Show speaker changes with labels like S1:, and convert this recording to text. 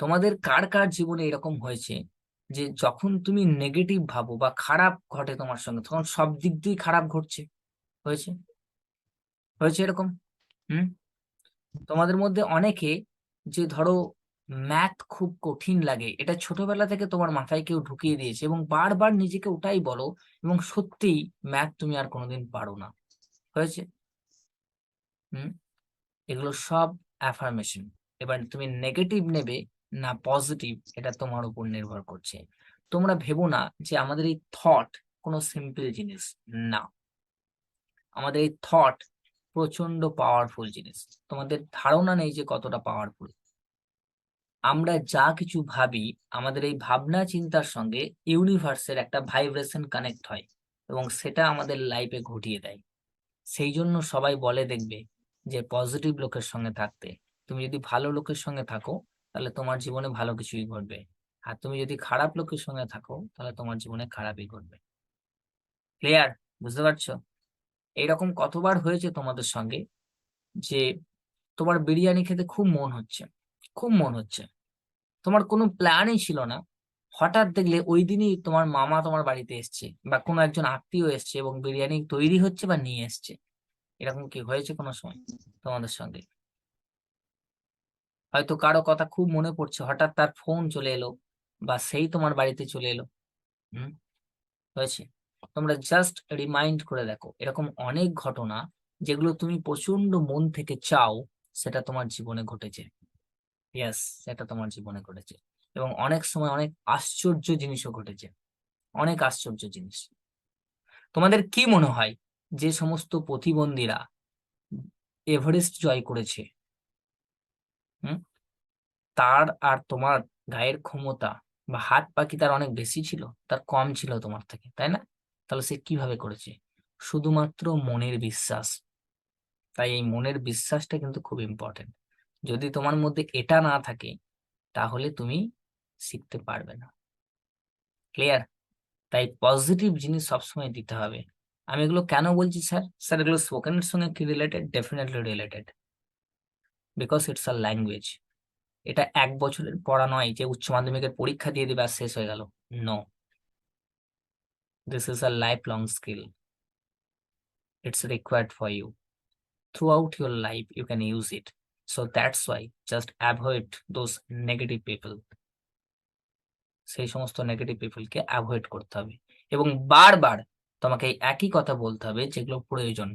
S1: তোমাদের কার কার জীবনে এরকম হয়েছে যে যখন তুমি নেগেটিভ ভাবো বা খারাপ ঘটে তোমার সঙ্গে, তখন সব দিক দিয়ে খারাপ ঘটছে? হয়েছে? হয়েছে এরকম? হুম? তোমাদের মধ্যে অনেকে যে ধরো ম্যাথ খুব কঠিন লাগে, এটা ছোটবেলা থেকে তোমার মাথায় কেউ ঢুকিয়ে দিয়েছে এবং বারবার নিজেকে ওটাই বলো এবং সত্যিই ম্যাথ তুমি আর কোনোদিন পারো না। হয়েছে? হুম? এগুলো সব অ্যাফার্মেশন এবার তুমি নেগেটিভ নেবে না পজিটিভ এটা তোমার উপর নির্ভর করছে। তোমরা ভেবো না যে আমাদের এই থট কোনো সিম্পল জিনিস না। আমাদের এই থট প্রচণ্ড পাওয়ারফুল জিনিস। তোমাদের ধারণা নেই যে কতটা পাওয়ারফুল আমরা যা কিছু ভাবি, আমাদের এই ভাবনা চিন্তার সঙ্গে ইউনিভার্সের একটা ভাইব্রেশন কানেক্ট হয় এবং সেটা আমাদের লাইফে ঘটিয়ে দেয়। সেই জন্য সবাই বলে দেখবে যে পজিটিভ লোকের সঙ্গে থাকতে। তুমি যদি ভালো লোকের সঙ্গে থাকো তাহলে তোমার জীবনে ভালো কিছুই ঘটবে। আর তুমি যদি খারাপ লোকের সঙ্গে থাকো, তাহলে তোমার জীবনে খারাপই ঘটবে। ক্লিয়ার বুঝতে পারছ? এইরকম কতবার হয়েছে তোমাদের সঙ্গে যে তোমার বিরিয়ানি খেতে খুব মন হচ্ছে, খুব মন হচ্ছে। তোমার কোনো প্ল্যানই ছিল না। হঠাৎ দেখলে ওই দিনই তোমার মামা তোমার বাড়িতে এসছে বা কোনো একজন আত্মীয় এসছে এবং বিরিয়ানি তৈরি হচ্ছে বা নিয়ে এসছে। এরকম কি হয়েছে কোনো সময় তোমাদের সঙ্গে? হয়তো কারও কথা খুব মনে পড়ছে, হঠাৎ তার ফোন চলে এলো বা সেই তোমার বাড়িতে চলে এলো। হুম? হয়েছে? তোমরা জাস্ট রিমাইন্ড করে দেখো, এরকম অনেক ঘটনা যেগুলো তুমি প্রচণ্ড মন থেকে চাও সেটা তোমার জীবনে ঘটেছে। ইয়াস সেটা তোমার জীবনে ঘটেছে। এবং অনেক সময় অনেক আশ্চর্য জিনিসও ঘটেছে। অনেক আশ্চর্য জিনিস। তোমাদের কি মনে হয় যে সমস্ত প্রতিবন্ধীরা এভারেস্ট জয় করেছে? হুম? তার আর তোমার গায়ের ক্ষমতা বা হাত পা কি তার অনেক বেশি ছিল? তার কম ছিল তোমার থেকে, তাই না? তাহলে সে কীভাবে করেছে? শুধুমাত্র মনের বিশ্বাস। তাই এই মনের বিশ্বাসটা কিন্তু খুব ইম্পর্টেন্ট যদি তোমার মধ্যে এটা না থাকে, তাহলে তুমি শিখতে পারবে না। ক্লিয়ার তাই পজিটিভ জিনিস সবসময় দিতে হবে। আমি এগুলো কেন বলছি, স্যার? স্যার, এগুলো স্পোকেনের সঙ্গে কি related definitely related because it's a language এটা এক বছরের পড়া নয় যে উচ্চ মাধ্যমিকের পরীক্ষা দিয়ে দিবে আর শেষ হয়ে গেল। No this is a life long skill it's required for you throughout your life you can use it so that's why just avoid those negative people সেই সমস্ত নেগেটিভ পিপলকে অ্যাভয়েড করতে হবে। এবং বারবার তোমাকে একই কথা বলতে হবে যেগুলো প্রয়োজন।